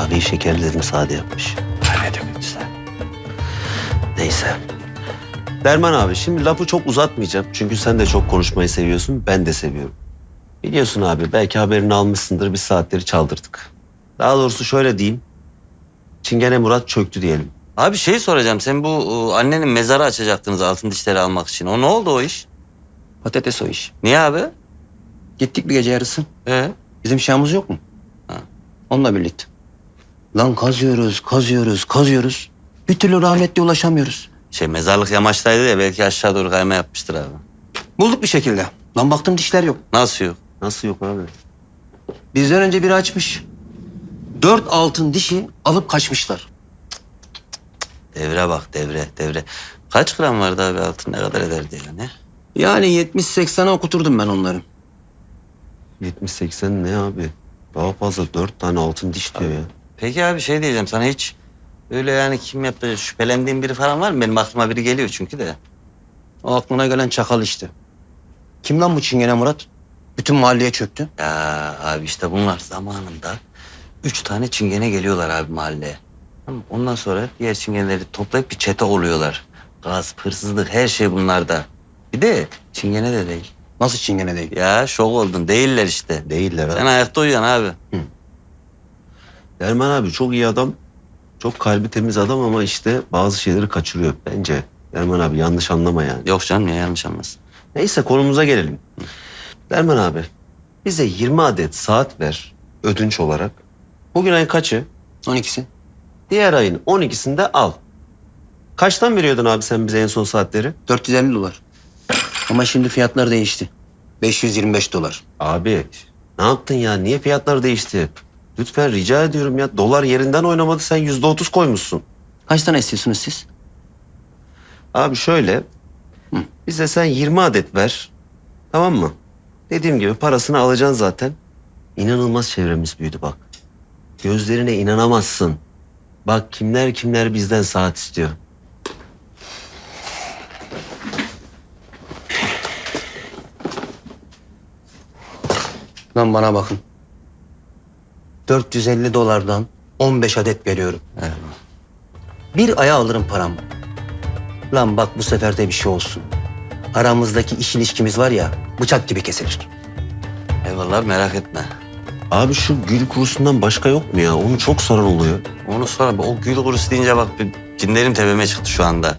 sufleyi şekerlerini sade yapmış. Ne demek sen? Neyse. Derman abi şimdi lafı çok uzatmayacağım. Çünkü sen de çok konuşmayı seviyorsun. Ben de seviyorum. Biliyorsun abi belki haberini almışsındır. Biz saatleri çaldırdık. Daha doğrusu şöyle diyeyim. Çingene Murat çöktü diyelim. Abi şey soracağım. Sen bu e, annenin mezarı açacaktınız altın dişleri almak için. O ne oldu o iş? Patates o iş. Niye abi? Gittik bir gece yarısı. Ee? Bizim şahımız yok mu? Ha. Onunla birlikte. Lan kazıyoruz, kazıyoruz, kazıyoruz. Bir türlü rahmetli ulaşamıyoruz. Şey mezarlık yamaçtaydı ya belki aşağı doğru kayma yapmıştır abi. Bulduk bir şekilde. Lan baktım dişler yok. Nasıl yok? Nasıl yok abi? Bizden önce biri açmış. Dört altın dişi alıp kaçmışlar. Devre bak devre devre. Kaç gram vardı abi altın ne kadar ederdi yani? Yani 70-80'e okuturdum ben onları. 70-80 ne abi? Daha fazla dört tane altın diş diyor ya. Peki abi şey diyeceğim sana hiç öyle yani kim yaptı şüphelendiğin biri falan var mı? Benim aklıma biri geliyor çünkü de. O aklına gelen çakal işte. Kim lan bu çingene Murat? Bütün mahalleye çöktü. Ya abi işte bunlar zamanında üç tane çingene geliyorlar abi mahalleye. Tamam mı? Ondan sonra diğer çingeneleri toplayıp bir çete oluyorlar. Gaz, hırsızlık her şey bunlarda. Bir de çingene de değil. Nasıl çingene değil? Ya şok oldun değiller işte. Değiller abi. Sen ayakta uyuyorsun abi. Derman abi çok iyi adam. Çok kalbi temiz adam ama işte bazı şeyleri kaçırıyor bence. Derman abi yanlış anlama yani. Yok canım ya yanlış anlasın. Neyse konumuza gelelim. Derman abi bize 20 adet saat ver ödünç olarak. Bugün ayın kaçı? 12'si. Diğer ayın 12'sinde al. Kaçtan veriyordun abi sen bize en son saatleri? 450 dolar. Ama şimdi fiyatlar değişti. 525 dolar. Abi ne yaptın ya? Niye fiyatlar değişti? Lütfen rica ediyorum ya. Dolar yerinden oynamadı sen yüzde otuz koymuşsun. Kaç tane istiyorsunuz siz? Abi şöyle. Bize sen 20 adet ver. Tamam mı? Dediğim gibi parasını alacaksın zaten. İnanılmaz çevremiz büyüdü bak. Gözlerine inanamazsın. Bak kimler kimler bizden saat istiyor. Lan bana bakın. 450 dolardan 15 adet veriyorum. Evet. Bir aya alırım paramı. Lan bak bu sefer de bir şey olsun. Aramızdaki iş ilişkimiz var ya bıçak gibi kesilir. Eyvallah merak etme. Abi şu gül kurusundan başka yok mu ya? Onu çok soran oluyor. Onu sonra o gül kurusu deyince bak bir cinlerim tepeme çıktı şu anda.